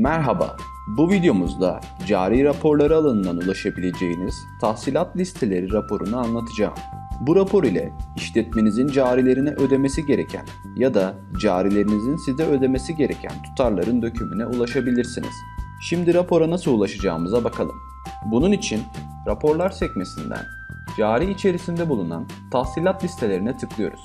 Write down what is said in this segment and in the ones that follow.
Merhaba, bu videomuzda cari raporları alanından ulaşabileceğiniz tahsilat listeleri raporunu anlatacağım. Bu rapor ile işletmenizin carilerine ödemesi gereken ya da carilerinizin size ödemesi gereken tutarların dökümüne ulaşabilirsiniz. Şimdi rapora nasıl ulaşacağımıza bakalım. Bunun için raporlar sekmesinden cari içerisinde bulunan tahsilat listelerine tıklıyoruz.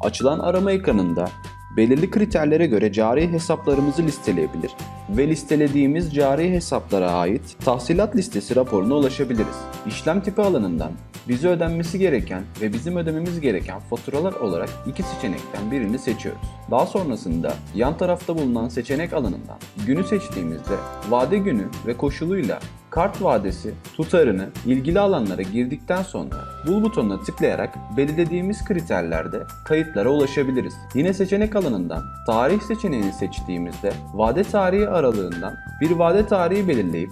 Açılan arama ekranında belirli kriterlere göre cari hesaplarımızı listeleyebilir ve listelediğimiz cari hesaplara ait tahsilat listesi raporuna ulaşabiliriz. İşlem tipi alanından bize ödenmesi gereken ve bizim ödememiz gereken faturalar olarak iki seçenekten birini seçiyoruz. Daha sonrasında yan tarafta bulunan seçenek alanından günü seçtiğimizde vade günü ve koşuluyla kart vadesi tutarını ilgili alanlara girdikten sonra bul butonuna tıklayarak belirlediğimiz kriterlerde kayıtlara ulaşabiliriz. Yine seçenek alanından tarih seçeneğini seçtiğimizde vade tarihi aralığından bir vade tarihi belirleyip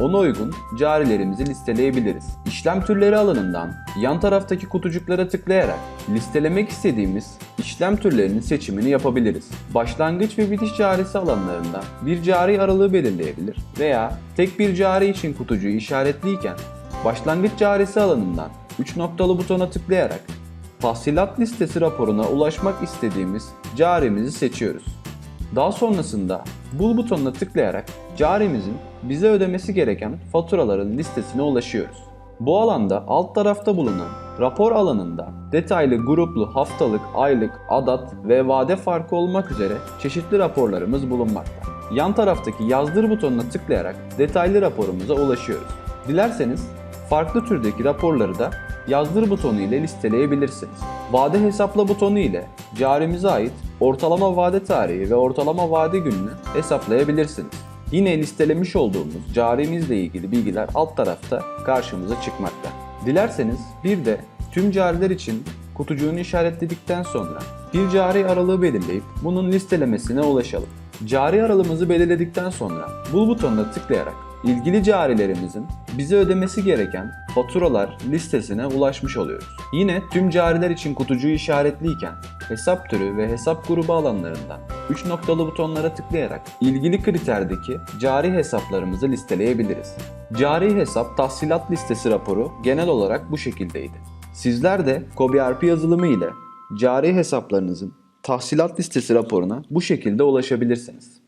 ona uygun carilerimizi listeleyebiliriz. İşlem türleri alanından yan taraftaki kutucuklara tıklayarak listelemek istediğimiz işlem türlerinin seçimini yapabiliriz. Başlangıç ve bitiş carisi alanlarında bir cari aralığı belirleyebilir veya tek bir cari için kutucuğu işaretliyken başlangıç carisi alanından 3 noktalı butona tıklayarak tahsilat listesi raporuna ulaşmak istediğimiz carimizi seçiyoruz. Daha sonrasında bul butonuna tıklayarak carimizin bize ödemesi gereken faturaların listesine ulaşıyoruz. Bu alanda alt tarafta bulunan rapor alanında detaylı gruplu haftalık, aylık, adat ve vade farkı olmak üzere çeşitli raporlarımız bulunmakta. Yan taraftaki yazdır butonuna tıklayarak detaylı raporumuza ulaşıyoruz. Dilerseniz farklı türdeki raporları da yazdır butonu ile listeleyebilirsiniz. Vade hesapla butonu ile carimize ait ortalama vade tarihi ve ortalama vade gününü hesaplayabilirsiniz. Yine listelemiş olduğumuz carimizle ilgili bilgiler alt tarafta karşımıza çıkmakta. Dilerseniz bir de tüm cariler için kutucuğunu işaretledikten sonra bir cari aralığı belirleyip bunun listelemesine ulaşalım. Cari aralığımızı belirledikten sonra bul butonuna tıklayarak ilgili carilerimizin bize ödemesi gereken faturalar listesine ulaşmış oluyoruz. Yine tüm cariler için kutucuğu işaretliyken hesap türü ve hesap grubu alanlarından 3 noktalı butonlara tıklayarak ilgili kriterdeki cari hesaplarımızı listeleyebiliriz. Cari hesap tahsilat listesi raporu genel olarak bu şekildeydi. Sizler de KobiRP yazılımı ile cari hesaplarınızın tahsilat listesi raporuna bu şekilde ulaşabilirsiniz.